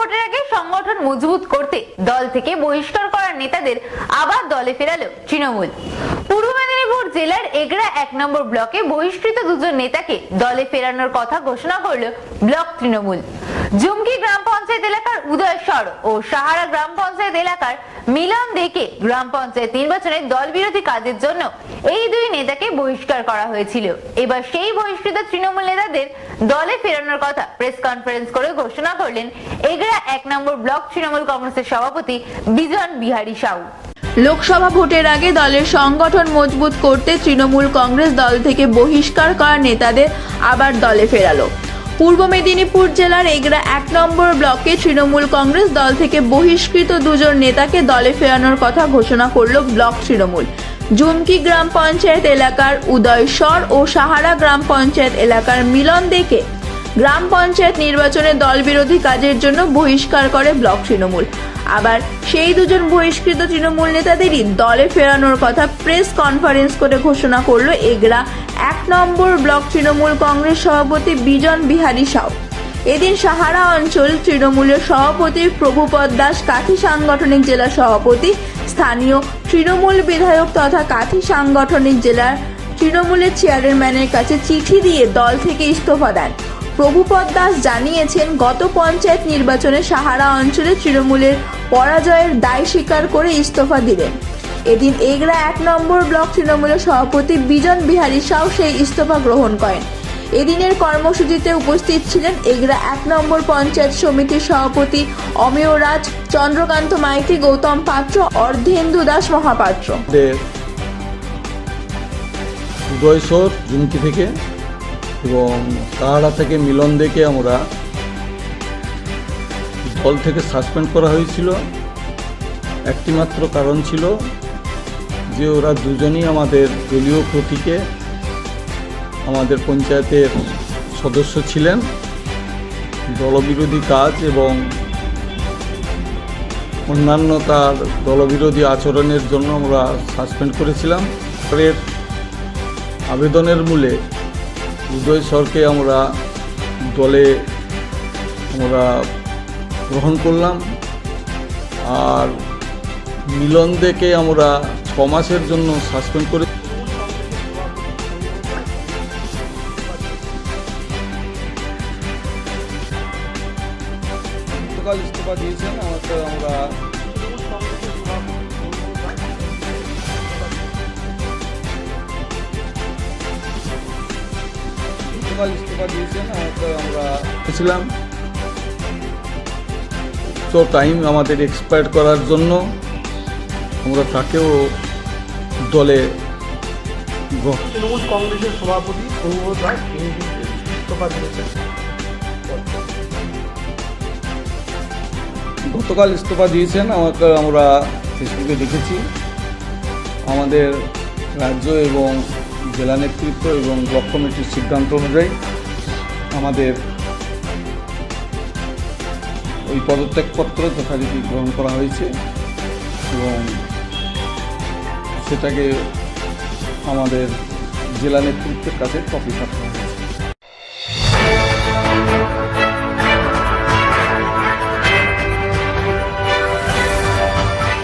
ভোটের আগে সংগঠন মজবুত করতে দল থেকে বহিষ্কার করার নেতাদের আবার দলে ফেরালো তৃণমূল। পূর্ব মেদিনীপুর জেলার এগরা এক নম্বর ব্লকে বহিষ্কৃত দুজন নেতাকে দলে ফেরানোর কথা ঘোষণা করল ব্লক তৃণমূল। জুমকি গ্রাম পঞ্চায়েত এলাকার উদয়স্বর ও সাহারা গ্রাম পঞ্চায়েত এলাকার মিলন দেখে গ্রাম পঞ্চায়েত নির্বাচনে দল বিরোধী কাজের জন্য এই দুই নেতাকে বহিষ্কার করা হয়েছিল। এবার সেই বহিষ্কৃত তৃণমূল নেতাদের দলে ফেরানোর কথা প্রেস কনফারেন্স করে ঘোষণা করলেন এগরা এক নম্বর ব্লক তৃণমূল কংগ্রেসের সভাপতি বিজন বিহারী সাউ। লোকসভা ভোটের আগে দলের সংগঠন মজবুত করতে তৃণমূল কংগ্রেস দল থেকে বহিষ্কার করা নেতাদের আবার দলে ফেরালো। পূর্ব মেদিনীপুর জেলার এগরা এক নম্বর ব্লকে তৃণমূল কংগ্রেস দল থেকে বহিষ্কৃত দুজন নেতাকে দলে ফেরানোর কথা ঘোষণা করল ব্লক তৃণমূল। জুমকি গ্রাম পঞ্চায়েত এলাকার উদয়স্বর ও সাহারা গ্রাম পঞ্চায়েত এলাকার মিলন দেখে গ্রাম পঞ্চায়েত নির্বাচনে দল বিরোধী কাজের জন্য বহিষ্কার করে ব্লক তৃণমূল। আবার সেই দুজন বহিষ্কৃত তৃণমূল নেতাদেরই দলে ফেরানোর কথা প্রেস কনফারেন্স করে ঘোষণা করল এগরা। এক নম্বর ব্লক তৃণমূল কংগ্রেস সভাপতি বিজন বিহারী সাউ। এদিন সাহারা অঞ্চল তৃণমূলের সভাপতি প্রভুপদ দাস কাঠি সাংগঠনিক জেলা সভাপতি, স্থানীয় তৃণমূল বিধায়ক তথা কাঠি সাংগঠনিক জেলার তৃণমূলের চেয়ারম্যানের কাছে চিঠি দিয়ে দল থেকে ইস্তফা দেন। প্রভুপদ দাস জানিয়েছেন, গত পঞ্চায়েত নির্বাচনে সাহারা অঞ্চলে তৃণমূলের পরাজয়ের দায় স্বীকার করে ইস্তফা দিলেন। এদিন এগরা এক নম্বর ব্লক তৃণমূলের সভাপতি বিজন বিহারী সাউ সেই ইস্তফা গ্রহণ করেন। এদিনের কর্মসূচিতে উপস্থিত ছিলেন এগরা এক নম্বর পঞ্চায়েত সমিতির সভাপতি অমেয় রাজ, চন্দ্রকান্ত মাইতি, গৌতম পাত্র, অর্ধেন্দু দাস মহাপাত্র। থেকে এবং তাহারা থেকে মিলন দেখে আমরা দল থেকে সাসপেন্ড করা হয়েছিল। একটিমাত্র কারণ ছিল যে ওরা দুজনই আমাদের দলীয় প্রতীকে আমাদের পঞ্চায়েতের সদস্য ছিলেন। দলবিরোধী কাজ এবং অন্যান্য তার দলবিরোধী আচরণের জন্য আমরা সাসপেন্ড করেছিলাম। আবেদনের মূলে উদয় সরকে আমরা দলে আমরা গ্রহণ করলাম। আর মিলন দেখে আমরা ছ মাসের জন্য সাসপেন্ড করে ইস্তফা দিয়েছেন, আমাকে আমরা গতকাল ইস্তফা দিয়েছেন আমরা ছিলাম তো টাইম আমাদের এক্সপায়ার করার জন্য আমরা তাকেও দলে তৃণমূল কংগ্রেসের সভাপতি প্রভুবোধ রায় তিনি ইস্তফা দিয়েছেন। গতকাল ইস্তফা দিয়েছেন আমাকে আমরা ফেসবুকে দেখেছি। আমাদের রাজ্য এবং জেলা নেতৃত্ব এবং ব্লক কমিটির সিদ্ধান্ত অনুযায়ী আমাদের ওই পদত্যাগপত্র যথারীতি গ্রহণ করা হয়েছে এবং সেটাকে আমাদের জেলা নেতৃত্বের কাছে কপি পাঠানো